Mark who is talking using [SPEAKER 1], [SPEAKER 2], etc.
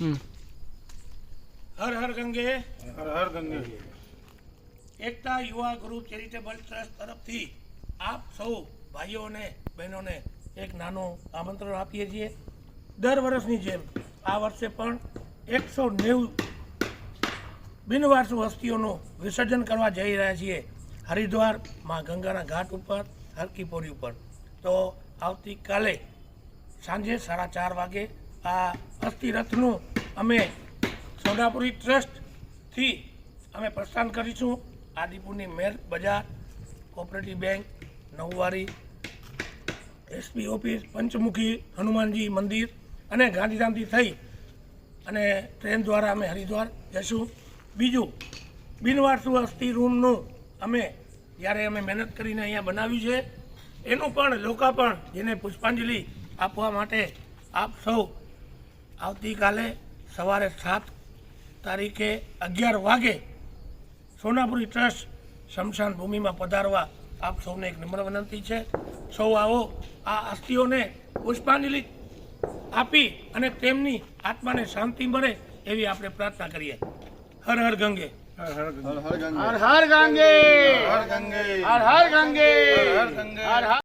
[SPEAKER 1] હર હર ગંગે.
[SPEAKER 2] હર હર ગંગે.
[SPEAKER 1] એકતા યુવા group charitable trust તરફથી આપ સૌ ભાઈઓને બહેનોને એક નાનું આમંત્રણ આપીએ છીએ. દર વર્ષની જેમ આ વર્ષે પણ એકસો નેવું બિનવારસુ હસ્તીઓનું વિસર્જન કરવા જઈ રહ્યા છીએ. હરિદ્વારમાં ગંગાના ઘાટ ઉપર હરકીપોરી ઉપર. તો આવતીકાલે સાંજે સાડા ચાર વાગે આ અસ્થિ રથનું અમે સોનાપુરી ટ્રસ્ટથી અમે પ્રસ્થાન કરીશું. આદિપુરની મેર બજાર, કોઓપરેટિવ બેંક, નવવારી એસપી ઓફિસ, પંચમુખી, હનુમાનજી મંદિર અને ગાંધીધામથી થઈ અને ટ્રેન દ્વારા અમે હરિદ્વાર જશું બીજું, બિનવારસુ અસ્થિ રૂમનું અમે જ્યારે અમે મહેનત કરીને અહીંયા બનાવ્યું છે, એનું પણ લોકાર્પણ જેને પુષ્પાંજલિ આપવા માટે આપ સૌ આવતીકાલે સવારે સાત તારીખે અગિયાર વાગે સોનાપુરી ટ્રસ્ટ શમશાન ભૂમિમાં પધારવા આપ સૌને એક નમ્ર વિનંતી છે. સૌ આવો આ અસ્થિઓને પુષ્પાંજલિ આપી અને તેમની આત્માને શાંતિ મળે એવી આપણે પ્રાર્થના કરીએ. હર હર ગંગે.
[SPEAKER 2] હર હર ગંગે.
[SPEAKER 3] હર હર ગંગે.
[SPEAKER 2] હર ગંગે.
[SPEAKER 3] હર હર ગંગે.
[SPEAKER 2] હર ગંગે.
[SPEAKER 3] હર હર